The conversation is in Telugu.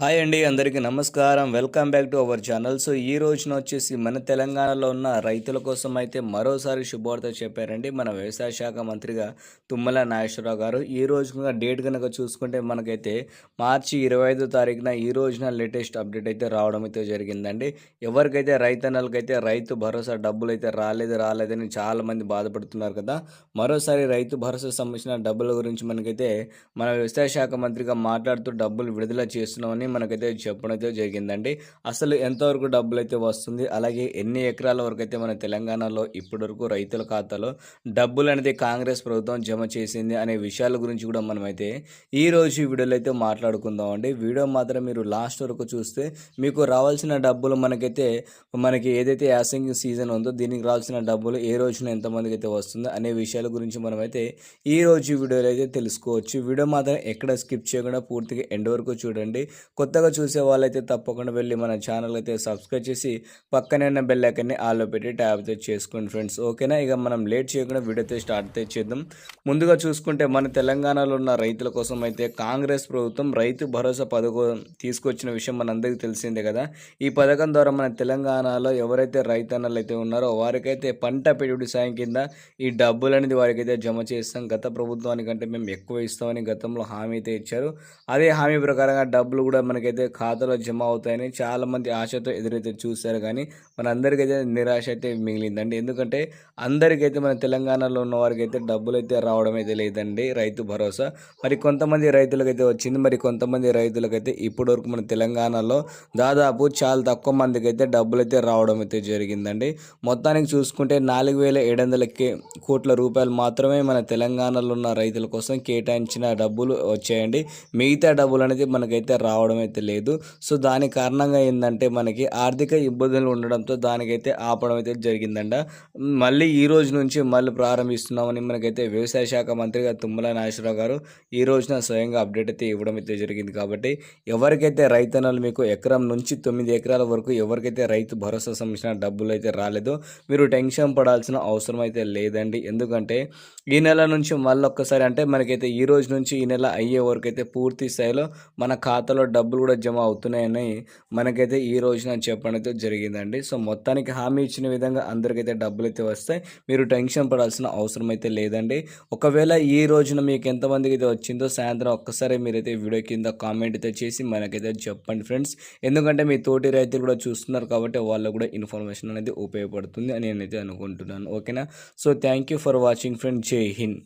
హాయ్ అండి అందరికీ నమస్కారం. Welcome back to our channel. So ఈ రోజున వచ్చేసి మన తెలంగాణలో ఉన్న రైతుల కోసం అయితే మరోసారి శుభవార్త చెప్పారండి మన వ్యవసాయ శాఖ మంత్రిగా తుమ్మల నాగేశ్వరరావు గారు. ఈ రోజున డేట్ కనుక చూసుకుంటే మనకైతే మార్చి ఇరవై ఐదో తారీఖున ఈ రోజున లేటెస్ట్ అప్డేట్ అయితే రావడం అయితే జరిగిందండి. ఎవరికైతే రైతన్నలకైతే రైతు భరోసా డబ్బులు అయితే రాలేదు రాలేదని చాలామంది బాధపడుతున్నారు కదా. మరోసారి రైతు భరోసా సంబంధించిన డబ్బుల గురించి మనకైతే మన వ్యవసాయ శాఖ మంత్రిగా మాట్లాడుతూ డబ్బులు విడుదల చేస్తున్నామని అని మనకైతే చెప్పడం అయితే జరిగిందండి. అసలు ఎంతవరకు డబ్బులు అయితే వస్తుంది అలాగే ఎన్ని ఎకరాల వరకు అయితే మన తెలంగాణలో ఇప్పటివరకు రైతుల ఖాతాలో డబ్బులు అనేది కాంగ్రెస్ ప్రభుత్వం జమ చేసింది అనే విషయాల గురించి కూడా మనమైతే ఈ రోజు ఈ వీడియోలో అయితే మాట్లాడుకుందాం అండి వీడియో మాత్రం మీరు లాస్ట్ వరకు చూస్తే మీకు రావాల్సిన డబ్బులు మనకైతే మనకి ఏదైతే యాసింగ్ సీజన్ ఉందో దీనికి రావాల్సిన డబ్బులు ఏ రోజున ఎంతమందికి అయితే వస్తుందో అనే విషయాల గురించి మనమైతే ఈ రోజు ఈ వీడియోలో అయితే తెలుసుకోవచ్చు. వీడియో మాత్రం ఎక్కడ స్కిప్ చేయకుండా పూర్తిగా ఎండ్ వరకు చూడండి. కొత్తగా చూసే వాళ్ళైతే తప్పకుండా వెళ్ళి మన ఛానల్ అయితే సబ్స్క్రైబ్ చేసి పక్కనే ఉన్న బెల్ ఐకన్ని ఆల్లో పెట్టి ట్యాబ్ అయితే చేసుకోండి ఫ్రెండ్స్ ఓకేనా? ఇక మనం లేట్ చేయకుండా వీడియో అయితే స్టార్ట్ అయితే చేద్దాం. ముందుగా చూసుకుంటే మన తెలంగాణలో ఉన్న రైతుల కోసం అయితే కాంగ్రెస్ ప్రభుత్వం రైతు భరోసా పథకం తీసుకొచ్చిన విషయం మనందరికీ తెలిసిందే కదా. ఈ పథకం ద్వారా మన తెలంగాణలో ఎవరైతే రైతన్నలు అయితే ఉన్నారో వారికైతే పంట పెట్టుబడి సాయం కింద ఈ డబ్బులు అనేది వారికైతే జమ చేస్తాం. గత ప్రభుత్వానికంటే మేము ఎక్కువ ఇస్తామని గతంలో హామీ అయితే ఇచ్చారు. అదే హామీ ప్రకారంగా డబ్బులు కూడా మనకైతే ఖాతాలో జమ అవుతాయని చాలామంది ఆశతో ఎదురైతే చూశారు కానీ మనందరికైతే నిరాశ అయితే మిగిలిందండి. ఎందుకంటే అందరికైతే మన తెలంగాణలో ఉన్న వారికి అయితే డబ్బులు అయితే రావడం అయితే లేదండి. రైతు భరోసా. మరి కొంతమంది రైతులకైతే వచ్చింది. మరి కొంతమంది రైతులకైతే ఇప్పటి వరకు మన తెలంగాణలో దాదాపు చాలా తక్కువ మందికి అయితే డబ్బులు అయితే రావడం అయితే జరిగిందండి. మొత్తానికి చూసుకుంటే నాలుగు వేల ఏడు వందల కోట్ల రూపాయలు మాత్రమే మన తెలంగాణలో ఉన్న రైతుల కోసం కేటాయించిన డబ్బులు వచ్చాయండి. మిగతా డబ్బులు అనేది మనకైతే రావడం అయితే లేదు. సో దాని కారణంగా ఏంటంటే మనకి ఆర్థిక ఇబ్బందులు ఉండడంతో దానికైతే ఆపడం అయితే జరిగిందంట. మళ్ళీ ఈ రోజు నుంచి మళ్ళీ ప్రారంభిస్తున్నామని మనకైతే వ్యవసాయ శాఖ మంత్రిగా తుమ్మల నాగేశ్వరరావు గారు ఈ రోజున స్వయంగా అప్డేట్ అయితే ఇవ్వడం అయితే జరిగింది కాబట్టి ఎవరికైతే రైతన్నలు మీకు ఎకరం నుంచి తొమ్మిది ఎకరాల వరకు ఎవరికైతే రైతు భరోసా సంబంధించిన డబ్బులు అయితే రాలేదో మీరు టెన్షన్ పడాల్సిన అవసరం అయితే లేదండి. ఎందుకంటే ఈ నెల నుంచి మళ్ళీ ఒక్కసారి అంటే మనకైతే ఈ రోజు నుంచి ఈ నెల అయ్యే వరకు అయితే పూర్తి స్థాయిలో మన ఖాతాలో డబ్బులు కూడా జమ అవుతున్నాయని మనకైతే ఈ రోజున చెప్పడం అయితే జరిగిందండి. సో మొత్తానికి హామీ ఇచ్చిన విధంగా అందరికైతే డబ్బులు అయితే వస్తాయి. మీరు టెన్షన్ పడాల్సిన అవసరం అయితే లేదండి. ఒకవేళ ఈ రోజున మీకు ఎంతమందికి అయితే వచ్చిందో సాయంత్రం ఒక్కసారి మీరైతే వీడియో కింద కామెంట్ అయితే చేసి మనకైతే చెప్పండి ఫ్రెండ్స్. ఎందుకంటే మీ తోటి రైతులు కూడా చూస్తున్నారు కాబట్టి వాళ్ళకు కూడా ఇన్ఫర్మేషన్ అనేది ఉపయోగపడుతుంది అని నేనైతే అనుకుంటున్నాను. ఓకేనా? So thank you for watching friend జై హింద్.